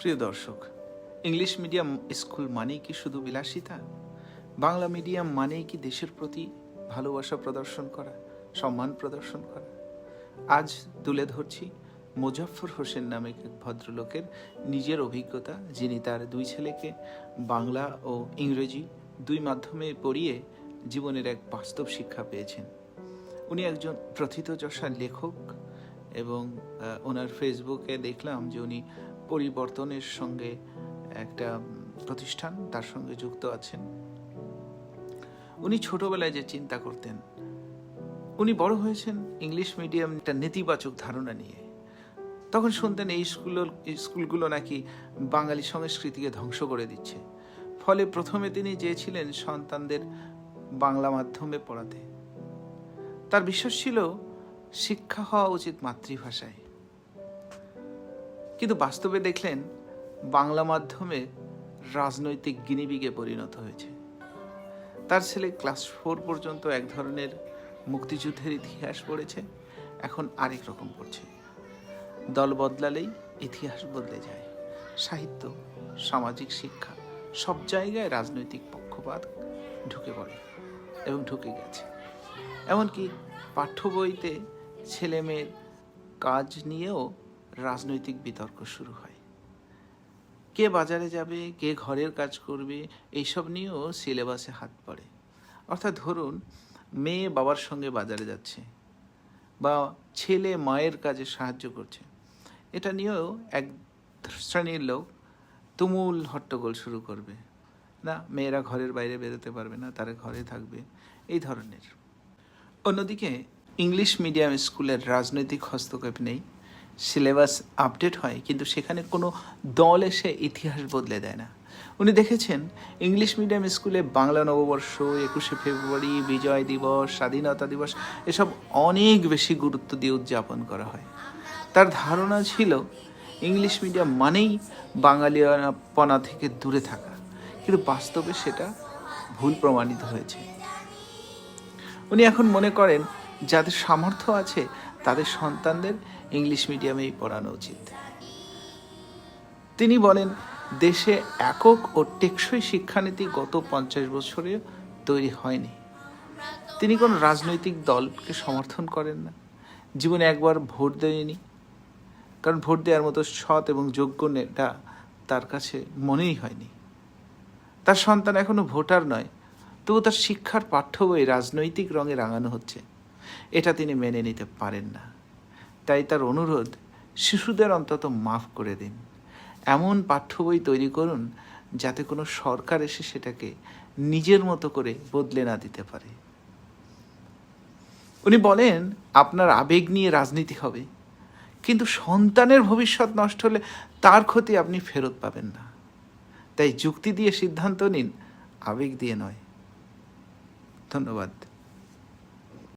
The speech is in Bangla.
প্রিয় দর্শক ইংলিশ মিডিয়াম স্কুল মানেই কি শুধু বিলাসিতা? বাংলা মিডিয়াম মানেই কি দেশের প্রতি ভালোবাসা প্রদর্শন করা, সম্মান প্রদর্শন করা? আজ তুলে ধরছি মোজাফফর হোসেন নামে এক ভদ্রলোকের নিজের অভিজ্ঞতা, যিনি তার দুই ছেলেকে বাংলা ও ইংরেজি দুই মাধ্যমে পড়িয়ে জীবনের এক বাস্তব শিক্ষা পেয়েছেন। উনি একজন প্রথিতযশা লেখক এবং ওনার ফেসবুকে দেখলাম যে উনি পরিবর্তনের সঙ্গে একটা প্রতিষ্ঠান তার সঙ্গে যুক্ত আছেন। উনি ছোটবেলায় যে চিন্তা করতেন, উনি বড় হয়েছেন ইংলিশ মিডিয়াম একটা নেতিবাচক ধারণা নিয়ে। তখন শুনতেন এই স্কুল স্কুলগুলো নাকি বাঙালি সংস্কৃতিকে ধ্বংস করে দিচ্ছে। ফলে প্রথমে তিনি চেয়েছিলেন সন্তানদের বাংলা মাধ্যমে পড়াতে। তার বিশ্বাস ছিল, শিক্ষা হওয়া উচিত মাতৃভাষায়। কিন্তু বাস্তবে দেখলেন বাংলা মাধ্যমে রাজনৈতিক গিনিবিগে পরিণত হয়েছে। তার ছেলে ক্লাস ফোর পর্যন্ত এক ধরনের মুক্তিযুদ্ধের ইতিহাস পড়েছে, এখন আরেক রকম পড়ছে। দল বদলালেই ইতিহাস বদলে যায়। সাহিত্য, সামাজিক শিক্ষা, সব জায়গায় রাজনৈতিক পক্ষপাত ঢুকে পড়ে এবং ঢুকে গেছে। এমনকি পাঠ্য বইতে ছেলে মেয়ের কাজ নিয়েও রাজনৈতিক বিতর্ক শুরু হয়। কে বাজারে যাবে, কে ঘরের কাজ করবে, এইসব নিয়েও সিলেবাসে হাত পড়ে। অর্থাৎ ধরুন, মেয়ে বাবার সঙ্গে বাজারে যাচ্ছে বা ছেলে মায়ের কাজে সাহায্য করছে। এটা নিয়েও এক শ্রেণির লোক তুমুল হট্টগোল শুরু করবে। না, মেয়েরা ঘরের বাইরে বেরোতে পারবে না, তারা ঘরে থাকবে। এই ধরনের। অন্যদিকে, ইংলিশ মিডিয়াম স্কুলের রাজনৈতিক হস্তক্ষেপ নেই। সিলেবাস আপডেট হয়, কিন্তু সেখানে কোনো দল এসে ইতিহাস বদলে দেয় না। উনি দেখেছেন, ইংলিশ মিডিয়াম স্কুলে বাংলা নববর্ষ, একুশে ফেব্রুয়ারি, বিজয় দিবস, স্বাধীনতা দিবস, এসব অনেক বেশি গুরুত্ব দিয়ে উদযাপন করা হয়। তার ধারণা ছিল, ইংলিশ মিডিয়াম মানেই বাঙালিয়াপনা থেকে দূরে থাকা, কিন্তু বাস্তবে সেটা ভুল প্রমাণিত হয়েছে। উনি এখন মনে করেন, যাদের সামর্থ্য আছে তাদের সন্তানদের ইংলিশ মিডিয়ামেই পড়ানো উচিত। তিনি বলেন, দেশে একক ও টেকসই শিক্ষানীতি গত পঞ্চাশ বছরে তৈরি হয়নি। তিনি কোনো রাজনৈতিক দলকে সমর্থন করেন না। জীবনে একবার ভোট দেয়নি। কারণ ভোট দেওয়ার মতো সৎ এবং যোগ্য নেতা তার কাছে মনেই হয়নি। তার সন্তান এখনও ভোটার নয়, তবু তার শিক্ষার পাঠ্য বই রাজনৈতিক রঙে রাঙানো হচ্ছে। এটা তিনি মেনে নিতে পারেন না। তাই তার অনুরোধ, শিশুদের অন্তত মাফ করে দিন। এমন পাঠ্য বই তৈরি করুন যাতে কোনো সরকার এসে সেটাকে নিজের মতো করে বদলে না দিতে পারে। উনি বলেন, আপনার আবেগ নিয়ে রাজনীতি হবে, কিন্তু সন্তানের ভবিষ্যৎ নষ্ট হলে তার ক্ষতি আপনি ফেরত পাবেন না। তাই যুক্তি দিয়ে সিদ্ধান্ত নিন, আবেগ দিয়ে নয়। ধন্যবাদ।